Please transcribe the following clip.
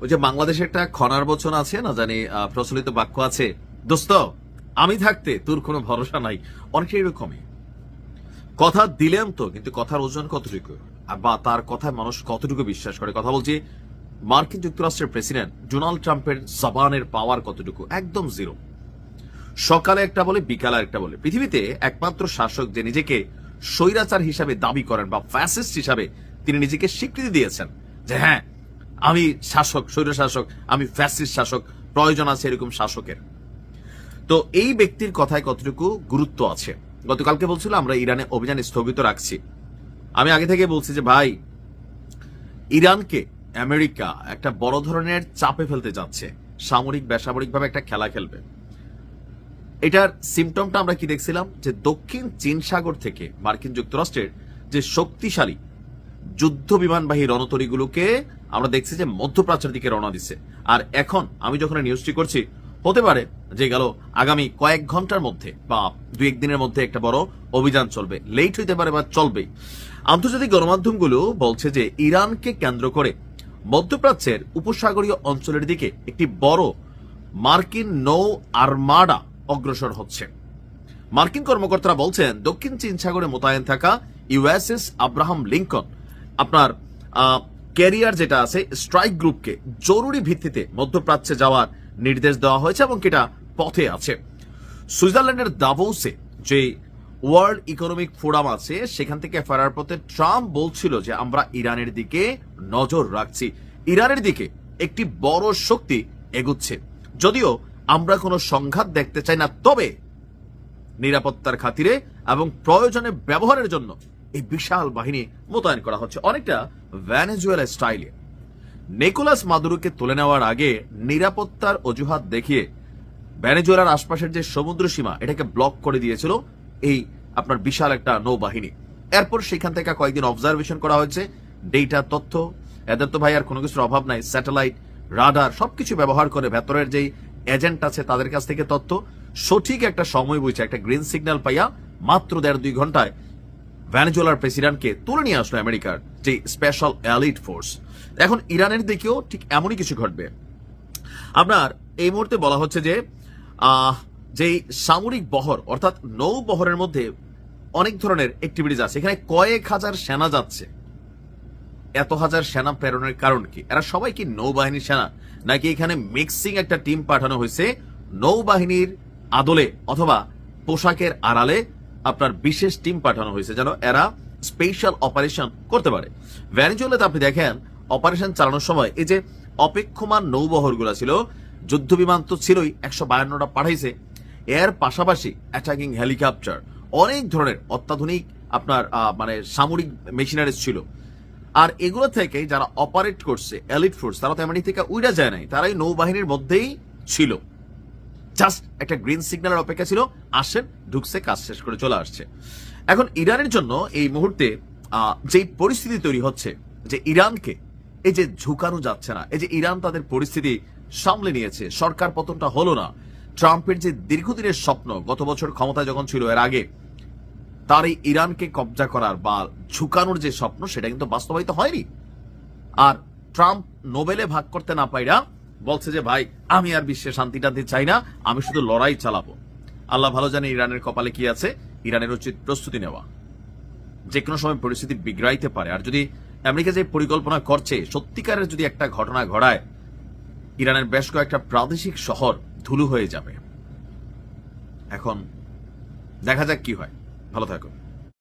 ওই যে বাংলাদেশে একটা খনার বচন আছে, না জানি প্রচলিত বাক্য আছে, দোস্ত, আমি থাকতে তোর কোনো ভরসা নাই। অনেকটা এরকমই। কথা দিলেম তো, কিন্তু কথার ওজন কতটুকু? বা তার কথায় মানুষ কতটুকু বিশ্বাস করে? কথা বলছি, মার্কিন যুক্তরাষ্ট্রের প্রেসিডেন্ট ডোনাল্ড ট্রাম্পের জবানের পাওয়ার কতটুকু? একদম জিরো। সকালে একটা বলে, বিকালে একটা বলে। পৃথিবীতে একমাত্র শাসক যে নিজেকে স্বৈরাচার হিসাবে দাবি করেন বা ফ্যাসিস্ট হিসাবে তিনি নিজেকে স্বীকৃতি দিয়েছেন যে হ্যাঁ আমি শাসক, স্বৈর শাসক, আমি ফ্যাসিস্ট শাসক, প্রয়োজন আছে এরকম শাসকের। তো এই ব্যক্তির কথায় কতটুকু গুরুত্ব আছে? গতকালকে বলছিল আমরা ইরানে অভিযান স্থগিত রাখছি। আমি আগে থেকে বলছি যে, ভাই, ইরানকে আমেরিকা একটা বড় ধরনের চাপে ফেলতে যাচ্ছে। সামরিক, বেসামরিকভাবে একটা খেলা খেলবে। এটার সিমটমটা আমরা কি দেখছিলাম? যে দক্ষিণ চীন সাগর থেকে মার্কিন যুক্তরাষ্ট্রের যে শক্তিশালী যুদ্ধ বিমানবাহী রণতরীগুলোকে আমরা দেখছি যে মধ্যপ্রাচ্যের দিকে রওনা দিচ্ছে। আর এখন আমি যখন নিউজটি করছি, হতে পারে যে গেল আগামী কয়েক ঘণ্টার মধ্যে বা দু একদিনের মধ্যে একটা বড় অভিযান চলবে। লেট হইতে পারে বা চলবে আন্তর্জাতিক গণমাধ্যমগুলো বলছে যে ইরানকে কেন্দ্র করে মধ্যপ্রাচ্যের উপসাগরীয় অঞ্চলের দিকে একটি বড় মার্কিন নৌ আর্মাডা অগ্রসর হচ্ছে। মার্কিন কর্মকর্তারা বলছেন, দক্ষিণ চীন সাগরে মোতায়েন থাকা ইউএসএস আব্রাহাম লিঙ্কন আপনার ক্যারিয়ার যেটা আছে স্ট্রাইক গ্রুপকে জরুরি ভিত্তিতে মধ্যপ্রাচ্যে যাওয়ার নির্দেশ দেওয়া হয়েছে এবং এটা পথে আছে। সুইজারল্যান্ডের দাভোসে যে ওয়ার্ল্ড ইকোনমিক ফোরাম আছে, সেখান থেকে ফেরার পথে ট্রাম্প বলছিল যে, আমরা ইরানের দিকে নজর রাখছি। ইরানের দিকে একটি বড় শক্তি এগুচ্ছে। যদিও আমরা কোনো সংঘাত দেখতে চাই না, তবে নিরাপত্তার খাতিরে এবং প্রয়োজনে ব্যবহারের জন্য এই বিশাল বাহিনী মোতায়েন করা হচ্ছে। অনেকটা ভ্যানেজুয়েলা স্টাইলে। নিকোলাস মাদুরোকে তুলে নেওয়ার আগে নিরাপত্তার অজুহাত দেখিয়ে ভ্যানেজুয়েলার আশপাশের যে সমুদ্র সীমা, এটাকে ব্লক করে দিয়েছিল এই আপনার বিশাল একটা নৌবাহিনী। এরপর সেখান থেকে কয়েকদিন অবজারভেশন করা হয়েছে ডেটা তথ্য। এদের তো ভাই আর কোনো কিছুর অভাব নাই স্যাটেলাইট রাডার সবকিছু ব্যবহার করে ভেতরের যেই এজেন্ট আছে তাদের কাছ থেকে তথ্য। সঠিক একটা সময় বুঝছে একটা গ্রিন সিগন্যাল পাইয়া মাত্র দেড় দুই ঘন্টায় ভ্যানেজুয়েলার প্রেসিডেন্টকে তুলে নিয়ে আসলো আমেরিকার যে স্পেশাল এলিট ফোর্স এখন ইরানের দিকেও ঠিক এমনই কিছু ঘটবে। আপনার এই মুহূর্তে বলা হচ্ছে যে আহ, যে সামরিক বহর অর্থাৎ নৌ বহরের মধ্যে অনেক ধরনের অ্যাক্টিভিটিস আছে। এখানে কয়েক হাজার সেনা যাচ্ছে। এত হাজার সেনা প্রেরণের কারণ কি? এরা সবাই কি নৌবাহিনীর সেনা? নাকি এখানে মিক্সিং একটা টিম পাঠানো হয়েছে নৌবাহিনীর আদলে অথবা পোশাকের আড়ালে? আপনার বিশেষ টিম পাঠানো হয়েছে যেন এরা স্পেশাল অপারেশন করতে পারে। ভ্যানিজুয়েলাতে আপনি দেখেন অপারেশন চালানোর সময় এই যে অপেক্ষমান নৌবহরগুলো ছিল, যুদ্ধ বিমান তো ছিলই, একশো বায়ান্নটা পাঠাইছে। এর পাশাপাশি অ্যাটাকিং হেলিকপ্টার অনেক ধরনের অত্যাধুনিক আপনার মানে সামরিক মেশিনারিজ ছিল। আর এগুলো থেকে যারা অপারেট করছে এলিট ফোর্স তারা তো এমনি থেকে উইরা যায় নাই, তারাই নৌবাহিনীর মধ্যেই ছিল। জাস্ট একটা গ্রিন সিগন্যালের অপেক্ষা ছিল আসেন ঢুকছে, কাজ শেষ করে চলে আসছে। এখন ইরানের জন্য এই মুহূর্তে যেই পরিস্থিতি তৈরি হচ্ছে, যে ইরানকে এই যে ঝুঁকানো যাচ্ছে না, এই যে ইরান তাদের পরিস্থিতি সামলে নিয়েছে, সরকার পতনটা হলো না, ট্রাম্পের যে দীর্ঘদিনের স্বপ্ন, গত বছর ক্ষমতায় যখন ছিল এর আগে, তার এই ইরানকে কবজা করার বা ঝুকানোর যে স্বপ্ন, সেটা কিন্তু বাস্তবায়িত হয়নি। আর ট্রাম্প নোবেলে ভাগ করতে না পাইরা বলছে যে, ভাই, আমি আর বিশ্বে শান্তি টান্তি চাই না, আমি শুধু লড়াই চালাবো। আল্লাহ ভালো জানে ইরানের কপালে কি আছে। ইরানের উচিত প্রস্তুতি নেওয়া। যে কোনো সময় পরিস্থিতি বিগড়াইতে পারে। আর যদি আমেরিকা যে পরিকল্পনা করছে, সত্যিকারের যদি একটা ঘটনা ঘটায়, ইরানের বেশ কয়েকটা প্রাদেশিক শহর ধুলু হয়ে যাবে। এখন দেখা যাক কি হয়। ভালো থাকুন।